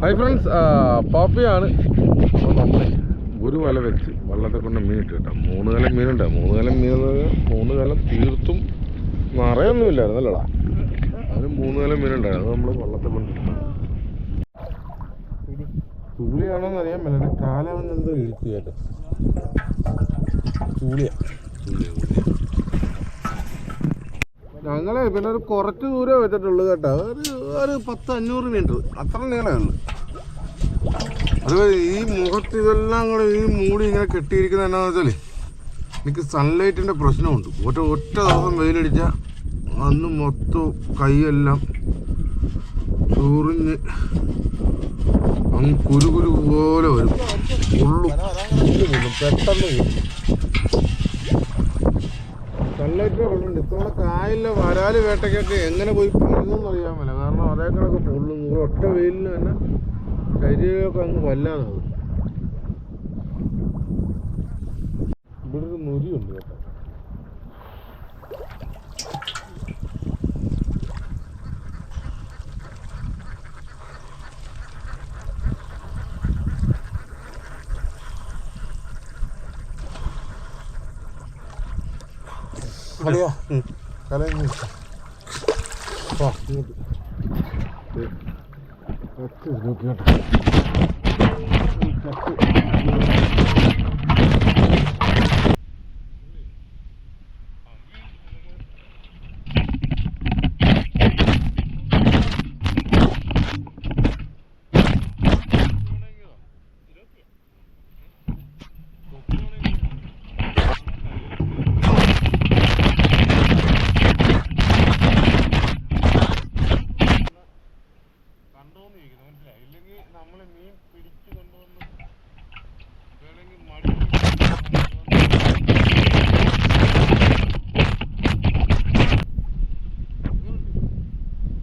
Hi friends പാപ്പയാണ്. നമ്മൾ ഒരു വല വെച്ച് വള്ളത്തെ കൊണ്ട് മീൻ ഇട്ട് കേട്ടോ. മൂന്ന് കലം മീനുണ്ട്. മൂന്ന് കലം മീൻ മൂന്ന് കലം തീർത്തും നിറയൊന്നും ഇല്ലായിരുന്നു അല്ലടാ അതിന് മൂന്ന് കലം മീനുണ്ടായിരുന്നു. അത് നമ്മൾ വള്ളത്തെ കൊണ്ട്. ചൂളിയാണോന്ന് അറിയാൻ പറ്റില്ല ഇരിക്കുക കേട്ടോ ചൂളിയ ചൂളിയ ഞങ്ങളെ പിന്നെ ഒരു കുറച്ച് ദൂരെ വെച്ചിട്ടുള്ളൂ കേട്ടോ. ഒരു ഒരു പത്ത് അഞ്ഞൂറ് മീറ്റർ. അത്ര നീളമാണ് അതുപോലെ ഈ മുഖത്ത് ഇതെല്ലാം കൂടെ ഈ മൂടി ഇങ്ങനെ കെട്ടിയിരിക്കുന്നത് എന്നാന്ന് വെച്ചാൽ എനിക്ക് സൺലൈറ്റിന്റെ പ്രശ്നമുണ്ട്. ഒറ്റ ഒറ്റ ദിവസം വെയിലടിച്ചാൽ അന്ന് മൊത്തം കൈയെല്ലാം ചൊറിഞ്ഞ് അങ്ങ് കുരു കുരു പോലെ വരും. ഉള്ളു പെട്ടെന്ന് സൺലൈറ്റിന്റെ പ്രശ്നമുണ്ട് ഇത്തവണ കായലിലെ വരാൽ വേട്ടയ്ക്കൊക്കെ എങ്ങനെ പോയി പിടിക്കുമെന്ന് അറിയാൻ മേല കാരണം അതേ കണക്ക് പൊള്ളും ഒറ്റ വെയിലിന് തന്നെ ശരീരമൊക്കെ അങ്ങ് വല്ലാതാവും. ഇവിടെ ഒരു മുരിയുണ്ട് കേട്ടോ. കളിയാ കലങ്ങി വാ ഇങ്ങോട്ട് ദേ, കത്ത് നോക്കി കേട്ടോ ഈ കത്ത് കണ്ടോന്നിരിക്കുന്നു മനസ്സിലായി ഇല്ലെങ്കിൽ നമ്മൾ മീൻ പിടിച്ചു കൊണ്ടുവന്ന് വേണമെങ്കിൽ മടി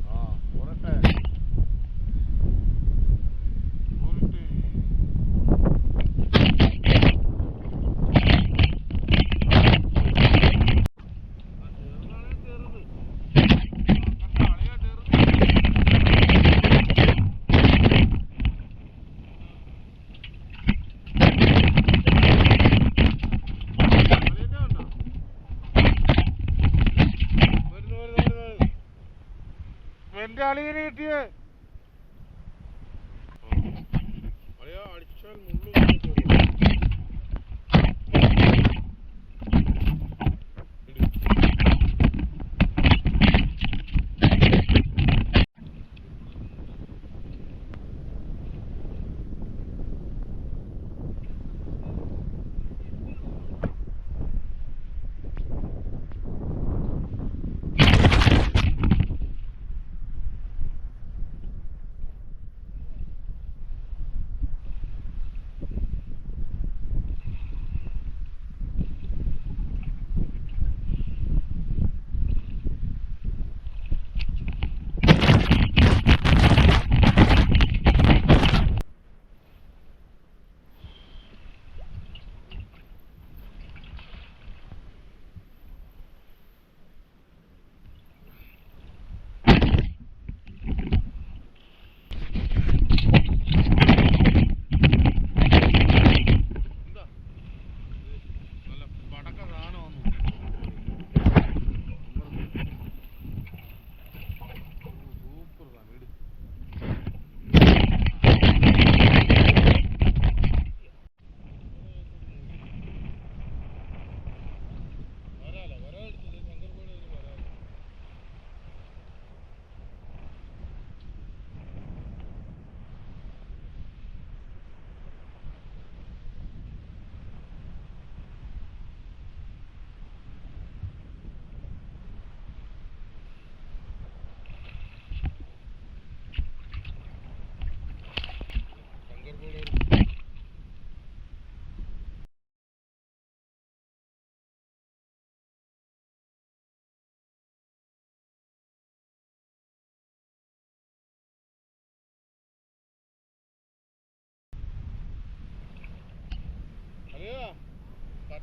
ആ പോരട്ടെ പോരട്ടെ എന്റെ അളിയനെ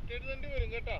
കേട്ടോ.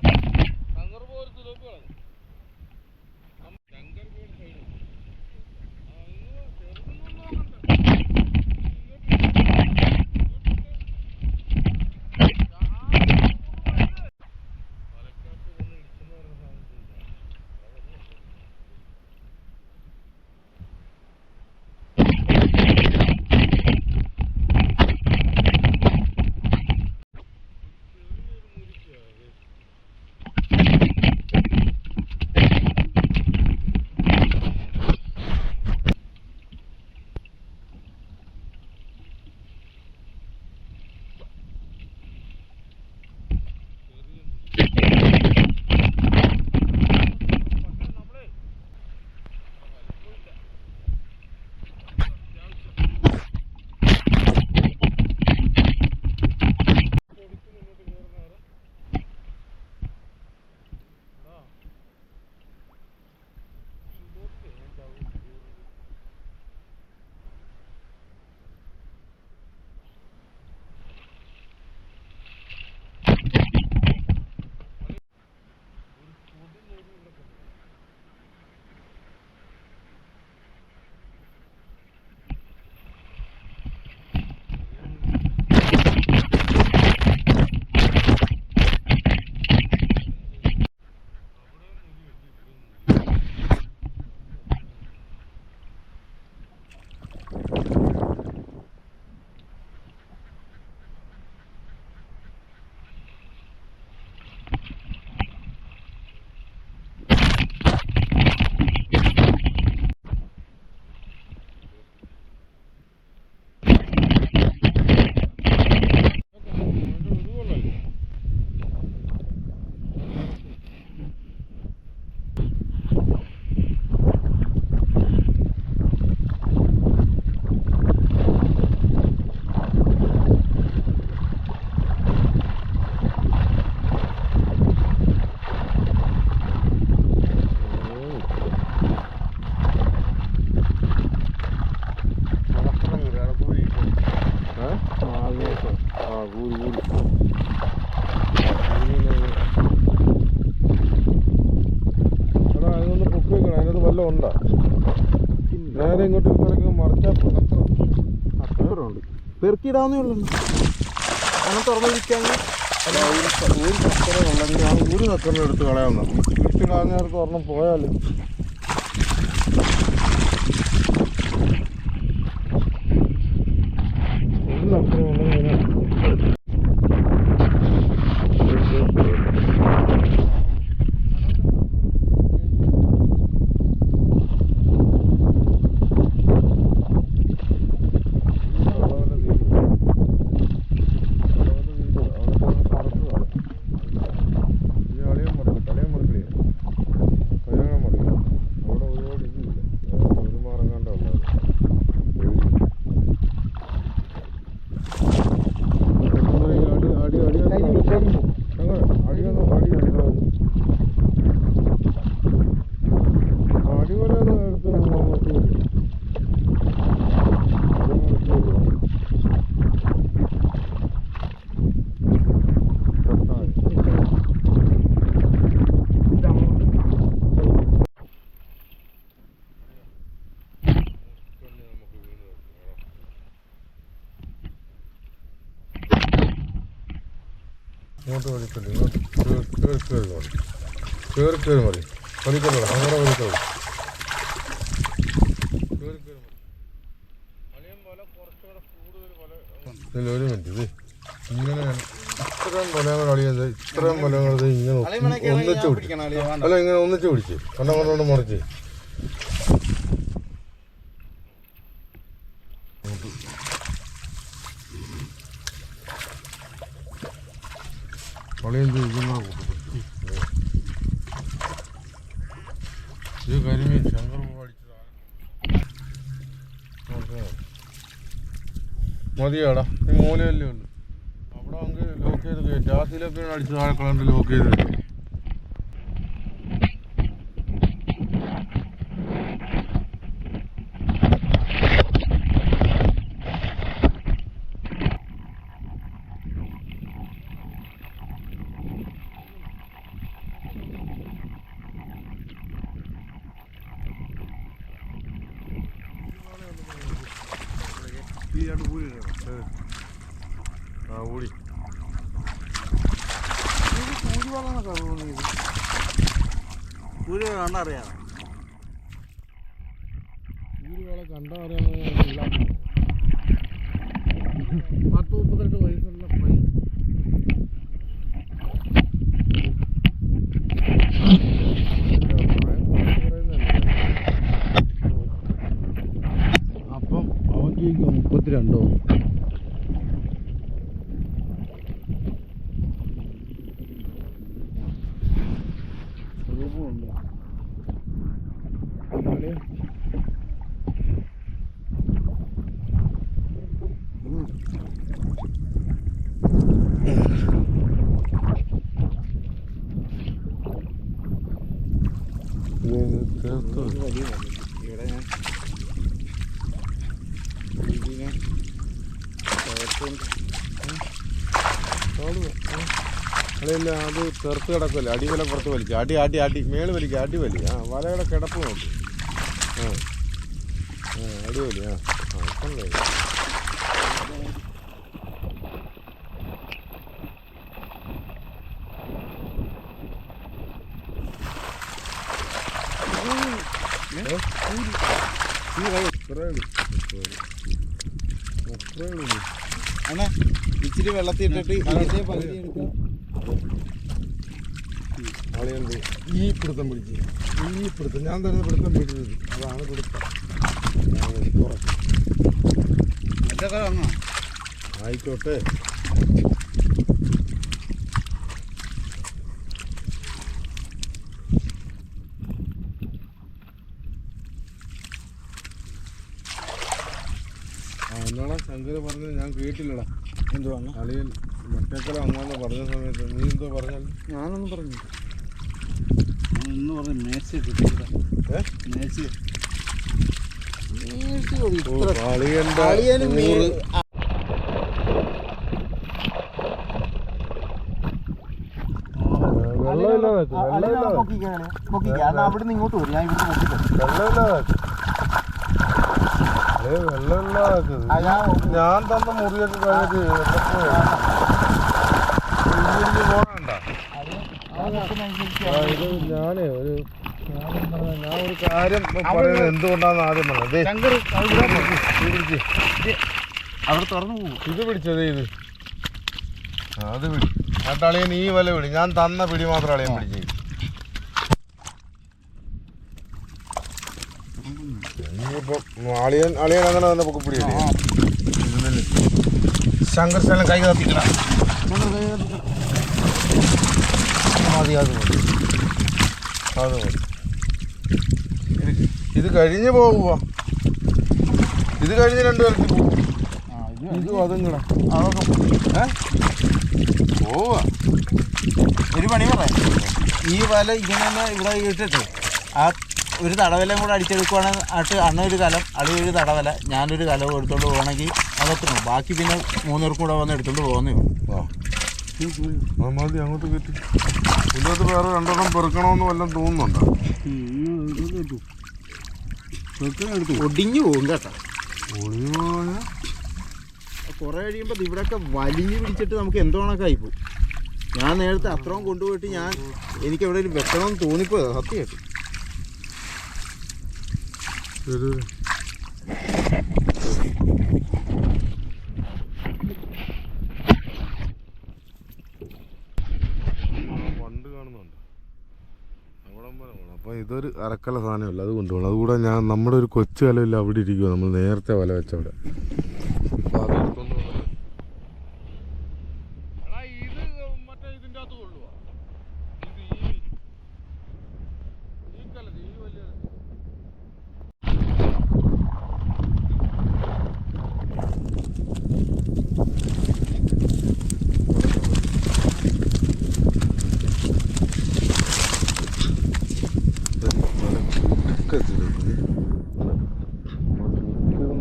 പെറുക്കിയിടാവുന്നേ ഉള്ളൂ. അങ്ങനെ തുറന്നിരിക്കാൻ. അല്ല ഒരു ഒരു എടുത്ത് കളയാവുന്ന വീട്ടിൽ കളഞ്ഞവർക്ക് ഒരെണ്ണം പോയാലും? ഇങ്ങോട്ട് വലിക്കണ്ട ഇങ്ങോട്ട്. കയറി മതി. കയറി കയറി മതി. വലിക്കണ്ട അങ്ങനെ ഇതിൽ ഒരു മിനിറ്റ് ഇത് ഇങ്ങനെ ഇത്രയും വലയങ്ങൾ അളിയത് ഇത്രയും വലയങ്ങൾ ഇത് ഇങ്ങനെ ഒന്നിച്ച് പിടിച്ച് അല്ല ഇങ്ങനെ ഒന്നിച്ച് പിടിച്ച് കൊണ്ടോണ്ട് മുറിച്ച് വളിയും ഇങ്ങനെ കൂട്ടി ഇത് കരിമീൻ ശങ്കർ അടിച്ചതാണ് ഈ മൂലയല്ലേ ഉള്ളു അവിടെ നമുക്ക് ലോക്ക് ചെയ്ത് കയറ്റി. ആദ്യത്തിലൊക്കെ അടിച്ച് താഴെ കളണ്ട് ലോക്ക് ചെയ്ത് കയറ്റി ആ ഓടി ഊരുകളെ കണ്ടാ അറിയാമെന്നില്ല പത്ത് മുപ്പത്തെട്ട് വയസ്സുള്ള പയ്യൻ. അപ്പം അവർക്ക് മുപ്പത്തിരണ്ടോ ചേർത്ത് ഇവിടെ ഞാൻ ഇതിനെ ചേർത്തുകൊണ്ട് അല്ല അത് തെറുത്ത് അടി അടിവല പുറത്ത് വലിച്ചു അടി അടി അടി. മേൾ വലിക്കുക അടി വലി ആ വലയുടെ കിടപ്പ് നോക്കി. ആ. ആ അടിപൊളി ആ ആ. അണ്ണാ ഇച്ചിരി വെള്ളത്തിൽ ഇട്ടിട്ട് പകുതി എടുക്കാം. ആളെയുണ്ട് ഈ പിടുത്തം പിടിച്ച് ഈ പിടുത്തം. ഞാൻ തന്നെ പിടുത്തം പിടിച്ചത്. അതാണ് പിടുത്തം. ആയിക്കോട്ടെ. എന്നാടാ ശങ്കർ പറഞ്ഞത്. ഞാൻ കേട്ടില്ലടാ. എന്തുവാണ്? അളിയൻ മറ്റേക്കല വന്നാന്ന് പറഞ്ഞ സമയത്ത് നീ എന്തോ പറഞ്ഞാൽ ഞാനൊന്നും പറഞ്ഞു വെച്ചു, പറഞ്ഞ വെച്ചു. അവിടെ നിന്ന് ഇങ്ങോട്ട് വരും. ഞാൻ തന്ന മുറിയൊക്കെ കഴിഞ്ഞിട്ട് ഇത് ഞാനേ ഒരു ഞാൻ ഒരു കാര്യം പറയുന്നത് എന്തുകൊണ്ടാന്ന് ആദ്യം പറഞ്ഞത്. അവിടെ തുറന്നു പോകും. ഇത് പിടിച്ചതേ ഇത്. അത് പിടി. ആ തളിയൻ ഈ വല പിടി. ഞാൻ തന്ന പിടി മാത്രം അളിയൻ പിടിച്ചേ. ഇനിയിപ്പം അളിയൻ അളിയൻ അങ്ങനെ തന്നെ പൊക്കി പിടിയല്ലേ? ശങ്കർ സ്ഥലം കൈ കത്തിക്കണ. മതി അത് മതി. അത് മതി. ഇത് കഴിഞ്ഞ് പോകുക ഇത് കഴിഞ്ഞ് രണ്ടു പേർക്ക് പോകും ഇതും അതും കൂടെ. അതൊക്കെ പോവാ ഒരു പണി പറയാം ഈ വല ഇങ്ങനെ തന്നെ ഇവിടെ ഇട്ടിട്ട് ആ ഒരു തടവലയും കൂടെ അടിച്ചെടുക്കുവാണെങ്കിൽ ആട്ട് അണ്ണ ഒരു കലം അളി ഒരു തടവല. ഞാനൊരു കലവും എടുത്തോണ്ട് പോകണമെങ്കിൽ അതൊക്കെ ബാക്കി പിന്നെ മൂന്നൂർക്കും കൂടെ വന്ന് എടുത്തോണ്ട് പോകുന്നേ ഉള്ളൂ. മതി അങ്ങോട്ട് കയറ്റി. ഇതിനകത്ത് വേറെ രണ്ടെണ്ണം പെറുക്കണമെന്ന് വല്ലതും തോന്നുന്നുണ്ടോ? ഒടിഞ്ഞു പോകും കേട്ടോ. ഒളിഞ്ഞു പോയാ കുറേ കഴിയുമ്പോൾ ഇവിടെയൊക്കെ വലിഞ്ഞു പിടിച്ചിട്ട് നമുക്ക് എന്തോണക്കായി പോകും ഞാൻ നേരത്തെ അത്രയും കൊണ്ടുപോയിട്ട് ഞാൻ എനിക്ക് എവിടെയും വെക്കണമെന്ന് തോന്നിപ്പോയതാ സത്യമായിട്ട് ശരി വണ്ട് കാണുന്നുണ്ട് അവിടം വരെ പോകണം അപ്പോൾ ഇതൊരു അരക്കല സാധനമല്ല അത് കൊണ്ടുപോകണം. അതുകൂടെ ഞാൻ നമ്മുടെ ഒരു കൊച്ചു കലമില്ല അവിടെ ഇരിക്കുമോ നമ്മൾ നേരത്തെ വല വെച്ചവിടെ. അപ്പോൾ അത് എടുത്തോണ്ട് പോകണം. എടാ, ഇത് മറ്റേ ഇതിന്റെ അകത്ത് കൊള്ളുവാ. ഇത് ഈ ഈ കലത്തിൽ, ഈ വലിയ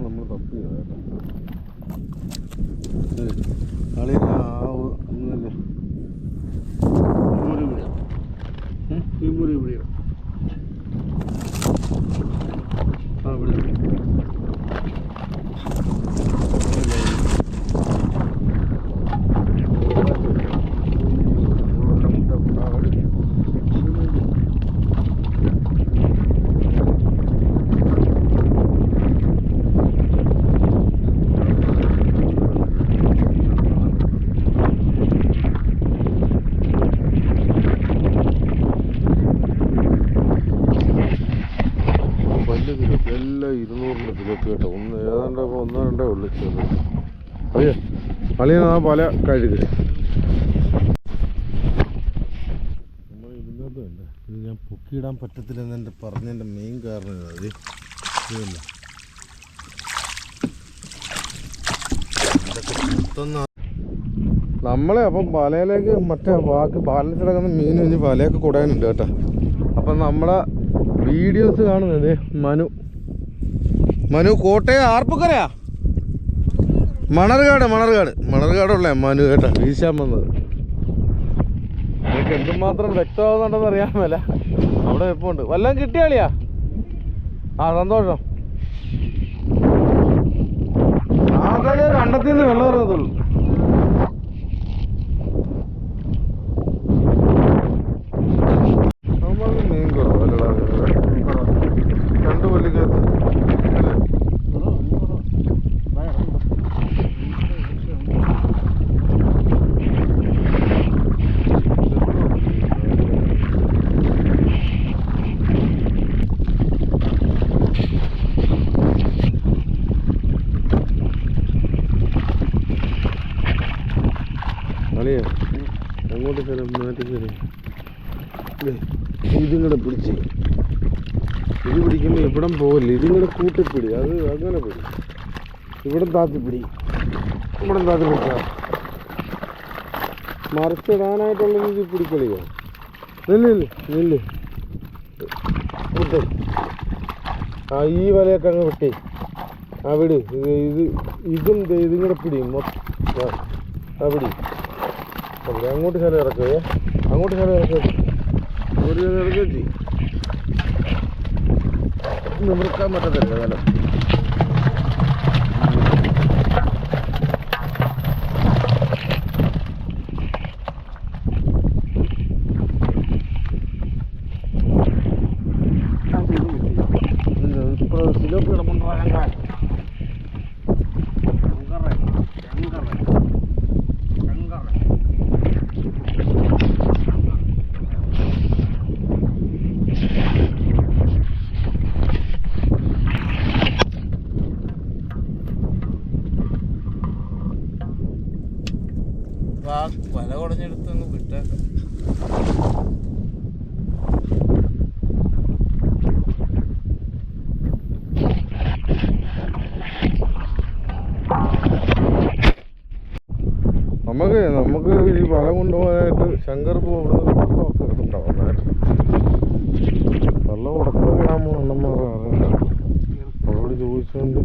നമ്മൾ തപ്പി ഈ മുറി ഇവിടെ ആ ഇവിടെ വലിയ കിലോക്ക് എല്ലാം ഇരുന്നൂറിന്റെ കിലോക്ക് കേട്ടോ ഒന്ന് ഏതാണ്ട് ഇപ്പൊ ഒന്നോ രണ്ടോ ഉള്ളു ചെറുത് അയ്യോ ആ പല കഴുക്. ഇത് ഞാൻ പൊക്കിയിടാൻ പറ്റത്തില്ലെന്ന് എന്റെ പറഞ്ഞതിന്റെ മെയിൻ കാരണം ഇതാണ് ഇത് ഇതല്ല നമ്മളെ അപ്പം വലയിലേക്ക് മറ്റേ വാക്ക് ബാലൻസ് കിടക്കുന്ന മീൻ ഇനി വലയൊക്കെ കൂടാനുണ്ട് കേട്ടോ. അപ്പം നമ്മളെ വീഡിയോസ് കാണുന്നത് മനു. മനു കോട്ടയം ആർപ്പക്കരയാ? മണർകാട് മണർകാട്. മണർകാടുള്ള അമ്മാനു കേട്ടാ വീശാൻ വന്നത്. നിനക്ക് എന്തുമാത്രം വ്യക്തമാകുന്നുണ്ടെന്ന് അറിയാൻ മേല. അവിടെ എപ്പോണ്ട് വല്ലതും കിട്ടിയാളിയാ ആ സന്തോഷം. നിന്ന് വെള്ളം ഇറങ്ങത്തുള്ളൂ നമുക്ക് മീൻ കുറവല്ലടാ രണ്ട് കൊല്ലിക്കകത്ത് അല്ലേ അളിയ അങ്ങോട്ട് ചില മാറ്റി കയറി ഇതും കൂടെ പിടിച്ച് ഇത് പിടിക്കുമ്പോൾ ഇവിടം പോകല്ലേ ഇതും കൂടെ കൂട്ടിപ്പിടി അത് അങ്ങനെ പിടി ഇവിടെ താത്തിപ്പിടി ഇവിടെ താത്തി പിടിക്കാം മറിച്ചിടാനായിട്ടുള്ള രീതി പിടിക്കളിയോ? നില്ലില്ല നില്ല് ആ ഈ വലയൊക്കെ അങ്ങ് വിട്ടേ. ആ വിട്. ഇത് ഇത് ഇതും ഇതും കൂടെ പിടി മൊത്തം. അവിടെ അങ്ങോട്ട് ചില ഇറക്കുക അങ്ങോട്ട് ചില ഇറക്കുക ഒരു ചില ഇറക്കുക നിവർക്കാൻ പറ്റത്തില്ല ചില ഇപ്പോൾ സിലോപ്പ് കിടപ്പുണ്ടോ ഞങ്ങൾ വാ വല കുടഞ്ഞെടുത്ത് അങ്ങ് വിട്ടേക്കാം നമുക്ക് നമുക്ക് ഈ വല കൊണ്ടുപോകാനായിട്ട് ശങ്കർ പോകുന്നത് വെള്ളമൊക്കെ ഉണ്ടാവും വെള്ളം ഉടക്കാമോ അണ്ണന്മാർ അറിയില്ല അവരോട് ചോദിച്ചുകൊണ്ട്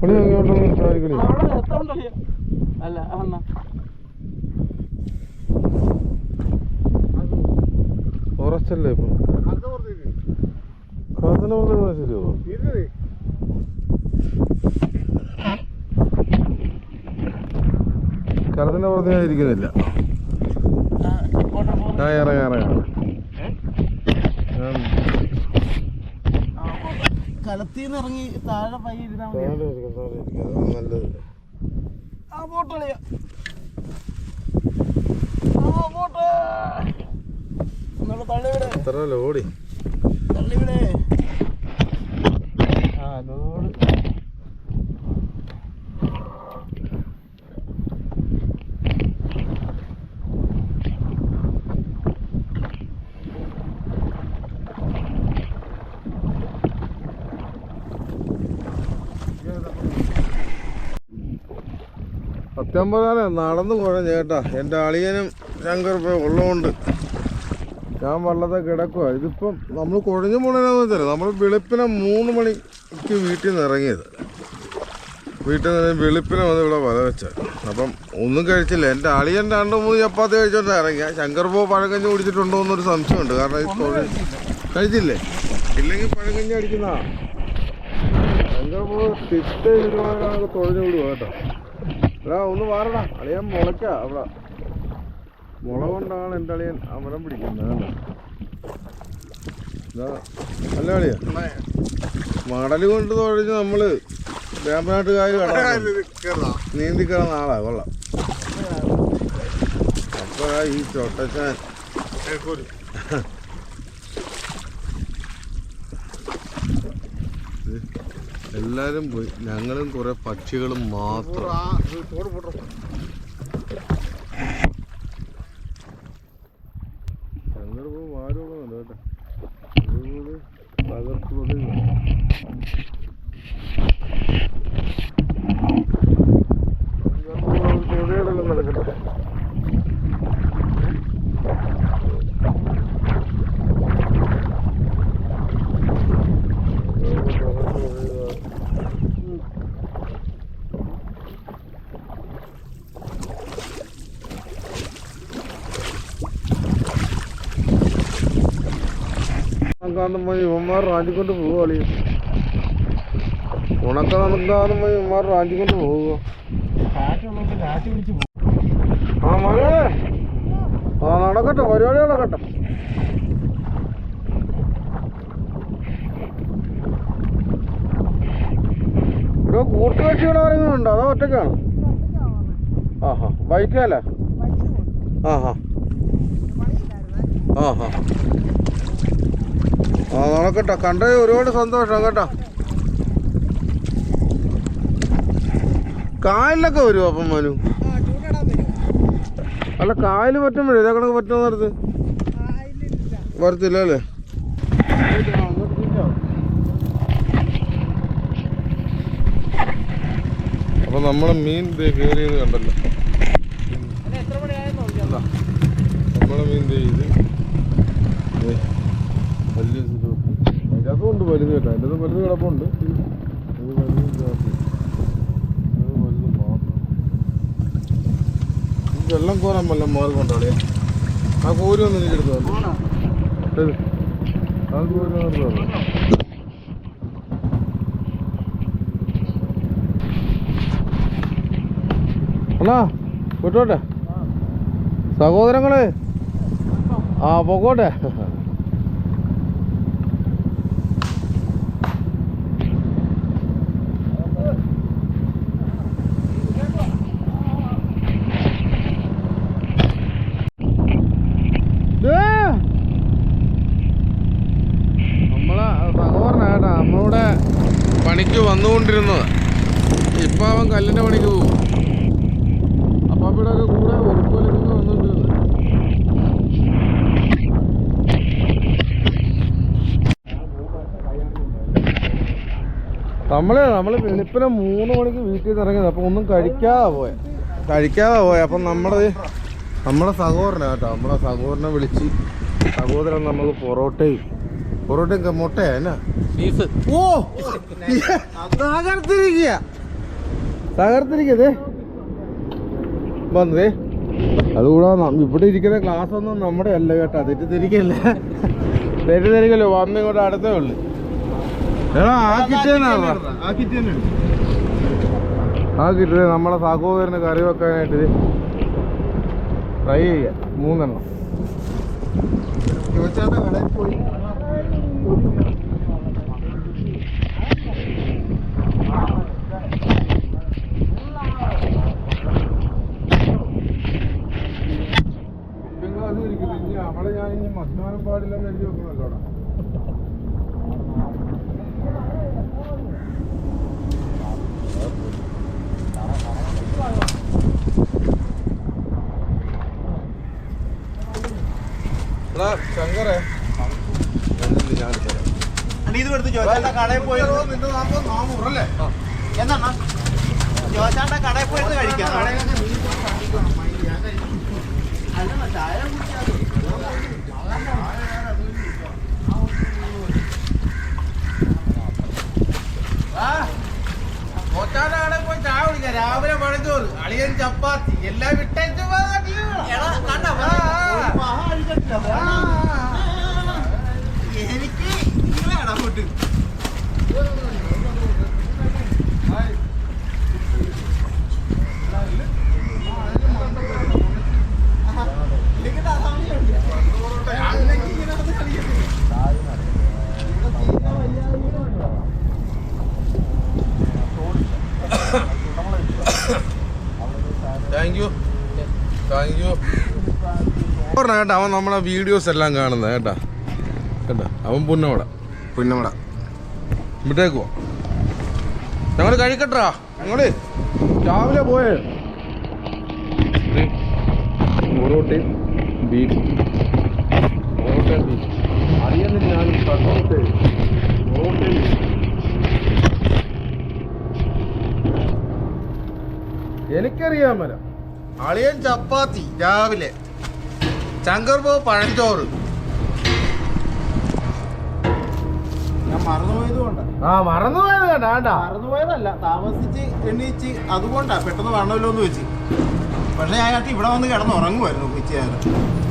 പണി അങ്ങോട്ടൊന്നും സംസാരിക്കണേ അല്ല അണ്ണ കുറച്ചല്ലേ ഇപ്പം കഥന പറഞ്ഞാൽ ശരിയോ പുറത്ത് ഞാൻ ഇരിക്കുന്നില്ല. ആ ഇറങ്ങാം ഇറങ്ങാം. കലത്തിന്ന് ഇറങ്ങി താഴെ പൈ ഇരുന്നാ നല്ലത്. ആ ഒന്നുകൂടെ തള്ളിവിടെ. തള്ളിവിടെ ആ ലോഡ് പത്തൊമ്പതാനെ നടന്നു കുഴഞ്ഞ ചേട്ടാ. എന്റെ അളിയനും ശങ്കർ ഇപ്പൊ ഉള്ളതുകൊണ്ട്. ഞാൻ വള്ളത്തെ കിടക്കുക ഇതിപ്പം നമ്മൾ കുഴഞ്ഞു പോണെന്ന് വെച്ചാൽ നമ്മൾ വെളുപ്പിനെ മൂന്ന് മണിക്ക് വീട്ടിൽ നിന്ന് ഇറങ്ങിയത്. വീട്ടിൽ നിന്ന് വെളുപ്പിനെ വന്ന് ഇവിടെ വല വെച്ചത് അപ്പം ഒന്നും കഴിച്ചില്ല. എന്റെ അളിയൻ രണ്ട് മൂന്ന് ചപ്പാത്തി കഴിച്ചോണ്ട് ഇറങ്ങിയ. ശങ്കർ പോ പഴങ്കഞ്ഞി കുടിച്ചിട്ടുണ്ടോ എന്നൊരു സംശയമുണ്ട്. കാരണം ഈ തൊഴിൽ കഴിച്ചില്ലേ? ഇല്ലെങ്കിൽ പഴങ്കഞ്ഞി അടിക്കുന്നതാ ശങ്കർ പോ തിട്ട തൊഴിഞ്ഞു വിടുക കേട്ടോ. എടാ ഒന്ന് മാറടാ അളിയൻ മുളയ്ക്ക അവിടെ. മുള കൊണ്ടാണ് എന്റെ അളിയൻ അമരം പിടിക്കുന്നത് അല്ല അളിയ മടൽ കൊണ്ട് തുഴഞ്ഞ് നമ്മൾ വേമ്പനാട്ടുകാർ നീന്തി കിടന്ന ആളാ കൊള്ളാം. അപ്പൊ ഈ ചൊട്ടച്ചാൻ എല്ലാരും പോയി. ഞങ്ങളും കുറെ പക്ഷികളും മാത്രം ഞങ്ങൾ പോകും ആരോടും കേട്ടോ അതുപോലെ തകർത്തുകൊണ്ട് തൊഴിലെല്ലാം നടക്കട്ടെ കാണുമ്പോ ഇവന്മാർ റാഞ്ചിക്കൊണ്ട് പോവുക കളി. ഉണക്ക കാണുമ്പോ ഇവന്മാർ റാഞ്ചിക്കൊണ്ട് പോവുക. ആ മകളെ ആ നടക്കട്ടെ. പരിപാടി നടക്കട്ടെ ഇവിടെ കൂട്ടുകക്ഷികൾ ആരെങ്കിലും ഉണ്ടോ? അതോ ഒറ്റക്കാണ് ആഹാ ബൈക്കല്ലേ ആഹാ ആഹാ ആ നടക്കട്ടെ. കണ്ടത് ഒരുപാട് സന്തോഷം കേട്ടോ. കായലിലൊക്കെ വരുമോ അപ്പം മനു? അല്ല കായൽ പറ്റുമ്പോഴേ ഇതേ കണക്ക് പറ്റുന്ന നേരത്ത് വരത്തില്ല അല്ലേ? അപ്പൊ നമ്മളെ മീൻ ദേ കേറിയത് കണ്ടല്ലോ? നമ്മളെ മീൻ ദേ ഇത്. ഉണ്ട് വലുത് കേട്ടോ. എന്റെ വലുത് കിടപ്പുണ്ട്. വെള്ളം കോരാൻ വല്ല മാർഗം ഉണ്ടാളിയാ ആ കോരൊന്നും എനിക്ക് എടുത്തു അണ്ണാ വിട്ടോട്ടെ സഹോദരങ്ങൾ. ആ പൊക്കോട്ടെ. അവൻ കല്ലിന്റെ പണിക്ക് പോകും. അപ്പൊ ഇവിടെ ഒക്കെ കൂടെ ഉറുപ്പലൊക്കെ വന്നുകൊണ്ടിരുന്നത് നമ്മൾ നമ്മൾ വെളുപ്പിനെ മൂന്ന് മണിക്ക് വീട്ടിൽ നിന്ന് ഇറങ്ങിയത്. അപ്പൊ ഒന്നും കഴിക്കാതെ പോയ. കഴിക്കാതെ പോയ. അപ്പൊ നമ്മുടെ നമ്മുടെ സഹോദരനാ കേട്ടോ നമ്മുടെ സഹോദരനെ വിളിച്ച് സഹോദരൻ നമുക്ക് പൊറോട്ടയും പൊറോട്ടയും മുട്ടയാ എന്നാ? ബീഫ്. ഓ തകർത്തിരിക്കുക തകർത്തിരിക്കതേ വന്നതേ അതുകൂടാ ഇവിടെ ഇരിക്കുന്ന ക്ലാസ് ഒന്നും നമ്മുടെ അല്ല കേട്ടോ. തെറ്റിദ്ധരിക്കല്ലേ. തെറ്റിദ്ധരിക്കല്ലോ. വന്ന് ഇങ്ങോട്ട് അടുത്തേ ഉള്ളു. ആ കിട്ടിയെന്നാ ആ കിട്ടിയത് നമ്മളെ സഹോദരന് കറി വെക്കാനായിട്ട് ട്രൈ ചെയ്യാം. മൂന്നെണ്ണം ചോദിച്ചാത്ത കടയിൽ പോയി അവിടെ ഞാൻ ഇനി മദ്യപാനം പാടില്ലെന്ന് എഴുതി വെക്കണല്ലോടാ എടാ ശങ്കറേ. ഞാൻ ഇത് എടുത്ത് ചോദിച്ചാണ്ട കടയിൽ പോയി നിന്റെ നാപ്പത് നാന്നൂറല്ലേ എന്നാ ചോദിച്ചാണ്ട കടയിൽ പോയിട്ട് കഴിക്കാം. രാവിലെ പഴഞ്ചോറ് അളിയൻ ചപ്പാത്തി എല്ലാം വിട്ടേച്ച് എനിക്ക് ഇങ്ങനെയാണോ food thank you thank you പറഞ്ഞ കേട്ടോ അവൻ നമ്മളെ വീഡിയോസ് എല്ലാം കാണുന്നത് കേട്ടാ. കേട്ടാ അവൻ പുന്നമട. പുന്നമട. വിട്ടേക്കുവോ ഞങ്ങൾ കഴിക്കട്ടാ ഞങ്ങൾ രാവിലെ പോയേ. പൊറോട്ടയും ബീഫ്. പൊറോട്ടയും ബീഫ്. അറിയുന്നില്ല ഞാൻ പൊറോട്ടയും പൊറോട്ടയും എനിക്കറിയാൻ വരാം അളിയൻ ചപ്പാത്തി രാവിലെ. ചങ്കർബോ പഴഞ്ചോറ്. ഞാൻ മറന്നുപോയത് കൊണ്ടാ. ആ മറന്നുപോയത് കേട്ടാ കേട്ടാ മറന്നുപോയതല്ല താമസിച്ച് എണ്ണീച്ച് അതുകൊണ്ടാ പെട്ടെന്ന് വണ്ണമല്ലോ എന്ന് വെച്ച്. പക്ഷെ ഞാൻ ഇവിടെ വന്ന് കിടന്ന് ഉറങ്ങുമായിരുന്നു ഉച്ചയായാലും